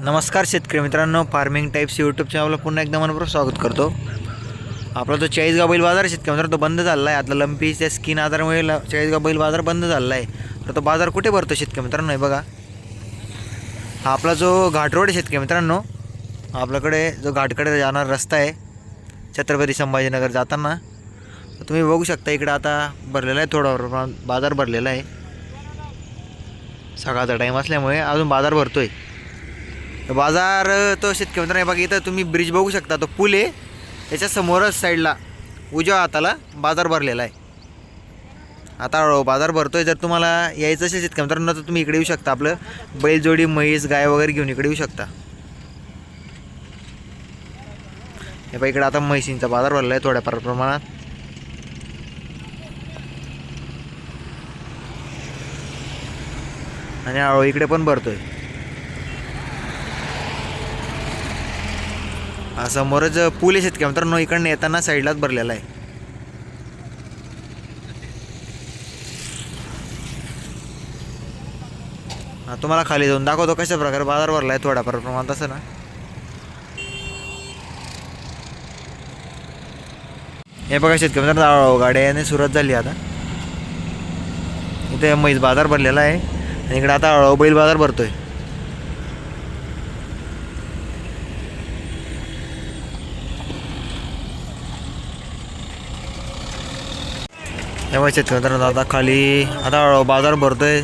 नमस्कार शेतकरी मित्रांनो फार्मिंग टाईप्स यूट्यूब चॅनलला पुन्हा एकदा मनपूर्वक स्वागत करतो. आपला जो चाळीसगाव बैल बाजार आहे शेतकरी मित्रांनो तो बंद झाला आहे. आता लंपीच्या स्किन आजारामुळे ल- चाळीसगाव बैल बाजार बंद झाला आहे. तर तो बाजार कुठे भरतो शेतकरी मित्रांनो हे बघा. आपला जो घाट रोड आहे शेतकरी मित्रांनो आपल्याकडे जो घाटकडे जाणारा रस्ता आहे छत्रपती संभाजीनगर जाताना तुम्ही बघू शकता इकडे आता भरलेला आहे थोडा प्रमाणात बाजार भरलेला आहे. सकाळचा टाईम असल्यामुळे अजून बाजार भरतो आहे बाजार तो शेतकरी नाही बघा इथं तुम्ही ब्रिज बघू शकता. तो पूल आहे. त्याच्या समोरच साईडला उजव्या हाताला बाजार भरलेला आहे. आता हळूहळू बाजार भरतोय. जर तुम्हाला यायचं असेल शेतकरी मित्रांनो तर तुम्ही इकडे येऊ शकता आपलं. बैलजोडी म्हैस गाय वगैरे घेऊन इकडे येऊ शकता. हे बघा इकडे आता म्हैसींचा बाजार भरला आहे थोड्याफार प्रमाणात. आणि हळूहळू इकडे पण भरतोय. समोरच पूल आहे शेतकरी मित्रांनो इकडनं येताना साईडलाच भरलेला आहे. हा तुम्हाला खाली जाऊन दाखवतो कशा प्रकारे बाजार भरला आहे थोडाफार प्रमाणात असं ना. हे बघा शेतकरी मित्रांनो हळूहळू गाड्या सुरुवात झाली आता. इथे म्हैस बाजार भरलेला आहे आणि इकडे आता हळूहळू बैल बाजार भरतोय. त्यामुळे शेतकरी मित्रांनो आता खाली. आता बाजार भरतोय.